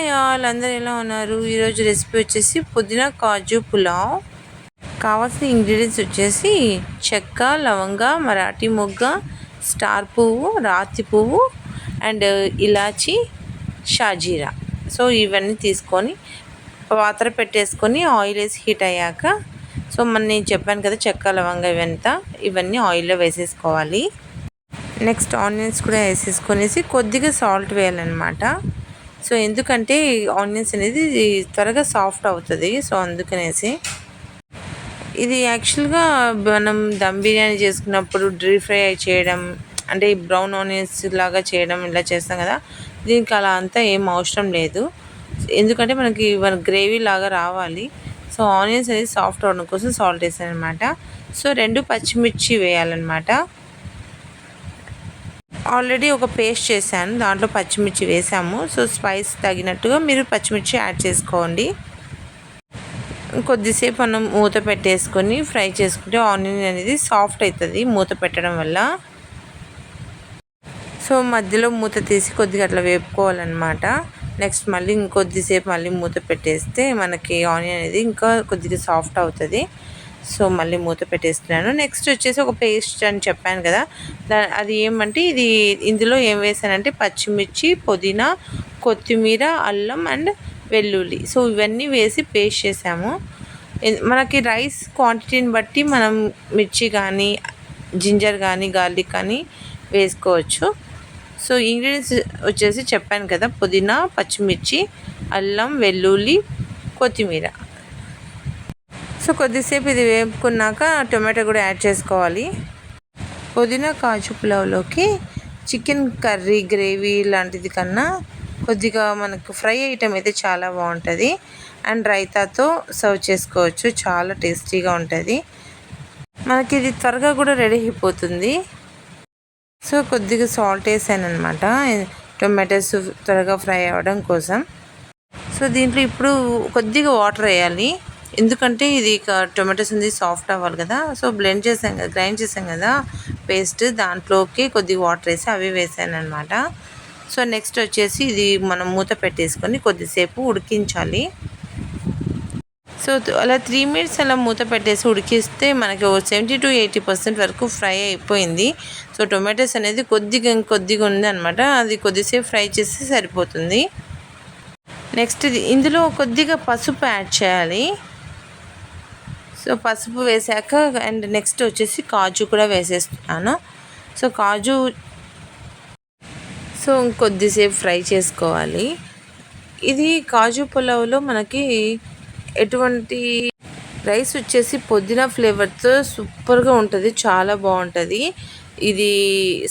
Hi all అందరు ఎలా ఉన్నారు? ఈరోజు రెసిపీ వచ్చేసి పుదీనా కాజు పులావ్. కావాల్సిన ఇంగ్రీడియంట్స్ వచ్చేసి చెక్క లవంగ మరాఠీ మొగ్గ స్టార్ పువ్వు రాతి పువ్వు అండ్ ఇలాచి షాజీరా. సో ఇవన్నీ తీసుకొని పాత్ర పెట్టేసుకొని ఆయిల్ వేసి హీట్ అయ్యాక సో మన నేను చెప్పాను కదా చెక్క లవంగ ఇవంతా ఇవన్నీ ఆయిల్లో వేసేసుకోవాలి. నెక్స్ట్ ఆనియన్స్ కూడా వేసేసుకొనేసి కొద్దిగా సాల్ట్ వేయాలన్నమాట. సో ఎందుకంటే ఆనియన్స్ అనేది త్వరగా సాఫ్ట్ అవుతుంది. సో అందుకనేసి ఇది యాక్చువల్గా మనం దమ్ బిర్యానీ చేసుకున్నప్పుడు డ్రీ ఫ్రై చేయడం అంటే బ్రౌన్ ఆనియన్స్ లాగా చేయడం ఇలా చేస్తాం కదా దీనికి అలా అంతా ఏం అవసరం లేదు. ఎందుకంటే మనకి మన గ్రేవీ లాగా రావాలి. సో ఆనియన్స్ అనేది సాఫ్ట్ అవడం కోసం సాల్ట్ వేసాను అనమాట సో రెండు పచ్చిమిర్చి వేయాలన్నమాట. ఆల్రెడీ ఒక పేస్ట్ చేశాను. దాంట్లో పచ్చిమిర్చి వేసాము. సో స్పైస్ తగినట్టుగా మీరు పచ్చిమిర్చి యాడ్ చేసుకోండి. కొద్దిసేపు మనం మూత పెట్టేసుకొని ఫ్రై చేసుకుంటే ఆనియన్ అనేది సాఫ్ట్ అవుతుంది మూత పెట్టడం వల్ల. సో మధ్యలో మూత తీసి కొద్దిగా అట్లా వేపుకోవాలన్నమాట. నెక్స్ట్ మళ్ళీ ఇంకొద్దిసేపు మళ్ళీ మూత పెట్టేస్తే మనకి ఆనియన్ అనేది ఇంకా కొద్దిగా సాఫ్ట్ అవుతుంది. సో మళ్ళీ మూత పెట్టేస్తున్నాను. నెక్స్ట్ వచ్చేసి ఒక పేస్ట్ అని చెప్పాను కదా. దా అది ఏమంటే ఇది ఇందులో ఏం వేసానంటే పచ్చిమిర్చి పుదీనా కొత్తిమీర అల్లం అండ్ వెల్లుల్లి. సో ఇవన్నీ వేసి పేస్ట్ చేసాము. మనకి రైస్ క్వాంటిటీని బట్టి మనం మిర్చి కానీ జింజర్ కానీ గార్లిక్ కానీ వేసుకోవచ్చు. సో ఇంగ్రీడియంట్స్ వచ్చేసి చెప్పాను కదా. పుదీనా పచ్చిమిర్చి అల్లం వెల్లుల్లి కొత్తిమీర. సో కొద్దిసేపు ఇది వేపుకున్నాక టొమాటో కూడా యాడ్ చేసుకోవాలి. పుదీనా కాజు పులావ్లోకి చికెన్ కర్రీ గ్రేవీ లాంటిది కన్నా కొద్దిగా మనకు ఫ్రై ఐటమ్ అయితే చాలా బాగుంటుంది. అండ్ రైతాతో సర్వ్ చేసుకోవచ్చు. చాలా టేస్టీగా ఉంటుంది. మనకి ఇది త్వరగా కూడా రెడీ అయిపోతుంది. సో కొద్దిగా సాల్ట్ వేసాను అనమాట టొమాటోస్ త్వరగా ఫ్రై అవ్వడం కోసం. సో దీంట్లో ఇప్పుడు కొద్దిగా వాటర్ వేయాలి. ఎందుకంటే ఇది టొమాటోస్ అనేది సాఫ్ట్ అవ్వాలి కదా. సో బ్లెండ్ చేసాం కదా గ్రైండ్ చేసాం కదా పేస్ట్ దాంట్లోకి కొద్దిగా వాటర్ వేసి అవి వేసాను అనమాట సో నెక్స్ట్ వచ్చేసి ఇది మనం మూత పెట్టేసుకొని కొద్దిసేపు ఉడికించాలి. సో అలా త్రీ మినిట్స్ అలా మూత పెట్టేసి ఉడికిస్తే మనకి సెవెంటీ టు ఎయిటీ పర్సెంట్ వరకు ఫ్రై అయిపోయింది. సో టొమాటోస్ అనేది కొద్దిగా కొద్దిగా ఉంది అనమాట అది కొద్దిసేపు ఫ్రై చేస్తే సరిపోతుంది. నెక్స్ట్ ఇందులో కొద్దిగా పసుపు యాడ్ చేయాలి. సో పసుపు వేసాక అండ్ నెక్స్ట్ వచ్చేసి కాజు కూడా వేసేస్తున్నాను. సో కాజు సో కొద్దిసేపు ఫ్రై చేసుకోవాలి. ఇది కాజు పులావ్లో మనకి ఎటువంటి రైస్ వచ్చేసి పొద్దున ఫ్లేవర్తో సూపర్గా ఉంటుంది చాలా బాగుంటుంది. ఇది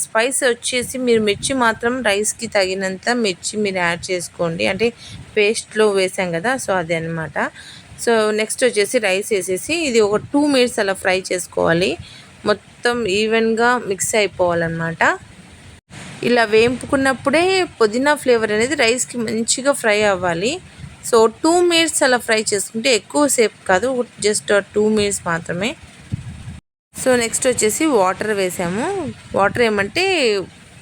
స్పైస్ వచ్చేసి మీరు మిర్చి మాత్రం రైస్కి తగినంత మిర్చి మీరు యాడ్ చేసుకోండి. అంటే పేస్ట్లో వేసాం కదా సో అదే అనమాట సో నెక్స్ట్ వచ్చేసి రైస్ వేసేసి ఇది ఒక టూ మినిట్స్ అలా ఫ్రై చేసుకోవాలి. మొత్తం ఈవెన్గా మిక్స్ అయిపోవాలన్నమాట. ఇలా వేంపుకున్నప్పుడే పుదీనా ఫ్లేవర్ అనేది రైస్కి మంచిగా ఫ్రై అవ్వాలి. సో టూ మినిట్స్ అలా ఫ్రై చేసుకుంటే ఎక్కువసేపు కాదు జస్ట్ టూ మినిట్స్ మాత్రమే. సో నెక్స్ట్ వచ్చేసి వాటర్ వేసాము. వాటర్ ఏమంటే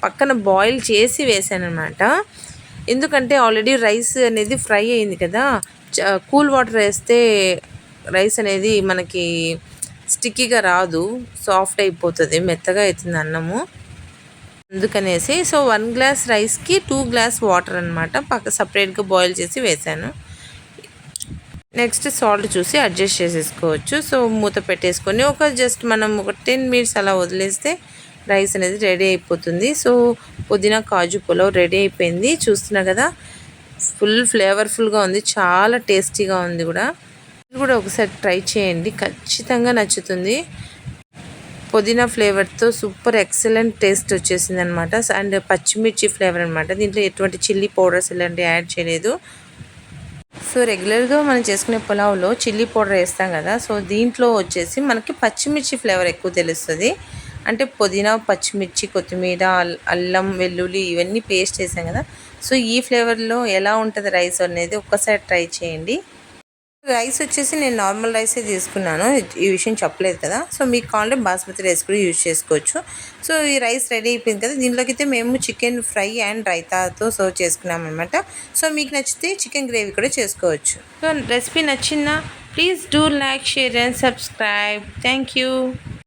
పక్కన బాయిల్ చేసి వేసాను అనమాట ఎందుకంటే ఆల్రెడీ రైస్ అనేది ఫ్రై అయింది కదా కూల్ వాటర్ వేస్తే రైస్ అనేది మనకి స్టిక్కీగా రాదు సాఫ్ట్ అయిపోతుంది మెత్తగా అవుతుంది అన్నము. అందుకనేసి సో వన్ గ్లాస్ రైస్కి టూ గ్లాస్ వాటర్ అనమాట పక్క సపరేట్గా బాయిల్ చేసి వేసాను. నెక్స్ట్ సాల్ట్ చూసి అడ్జస్ట్ చేసేసుకోవచ్చు. సో మూత పెట్టేసుకొని ఒక జస్ట్ మనం ఒక టెన్ మినిట్స్ అలా వదిలేస్తే రైస్ అనేది రెడీ అయిపోతుంది. సో పుదీనా కాజు పులావ్ రెడీ అయిపోయింది. చూస్తున్నా కదా ఫుల్ ఫ్లేవర్ఫుల్గా ఉంది. చాలా టేస్టీగా ఉంది కూడా. కూడా ఒకసారి ట్రై చేయండి. ఖచ్చితంగా నచ్చుతుంది. పుదీనా ఫ్లేవర్తో సూపర్ ఎక్సలెంట్ టేస్ట్ వచ్చేసింది అనమాట అండ్ పచ్చిమిర్చి ఫ్లేవర్ అనమాట దీంట్లో ఎటువంటి చిల్లీ పౌడర్స్ ఇలాంటివి యాడ్ చేయలేదు. సో రెగ్యులర్గా మనం చేసుకునే పులావ్లో చిల్లీ పౌడర్ వేస్తాం కదా. సో దీంట్లో వచ్చేసి మనకి పచ్చిమిర్చి ఫ్లేవర్ ఎక్కువ తెలుస్తుంది. అంటే పుదీనా పచ్చిమిర్చి కొత్తిమీర అల్లం వెల్లుల్లి ఇవన్నీ పేస్ట్ చేసాం కదా. సో ఈ ఫ్లేవర్లో ఎలా ఉంటుంది రైస్ అనేది ఒక్కసారి ట్రై చేయండి. రైస్ వచ్చేసి నేను నార్మల్ రైసే తీసుకున్నాను. ఈ విషయం చెప్పలేదు కదా. సో మీకు కావాలంటే బాస్మతి రైస్ కూడా యూజ్ చేసుకోవచ్చు. సో ఈ రైస్ రెడీ అయిపోయింది కదా. దీనిలోకి అయితే మేము చికెన్ ఫ్రై అండ్ రైతాతో సర్వ్ చేసుకున్నాం అనమాట సో మీకు నచ్చితే చికెన్ గ్రేవీ కూడా చేసుకోవచ్చు. సో రెసిపీ నచ్చిందా? Please do like share and subscribe. Thank you.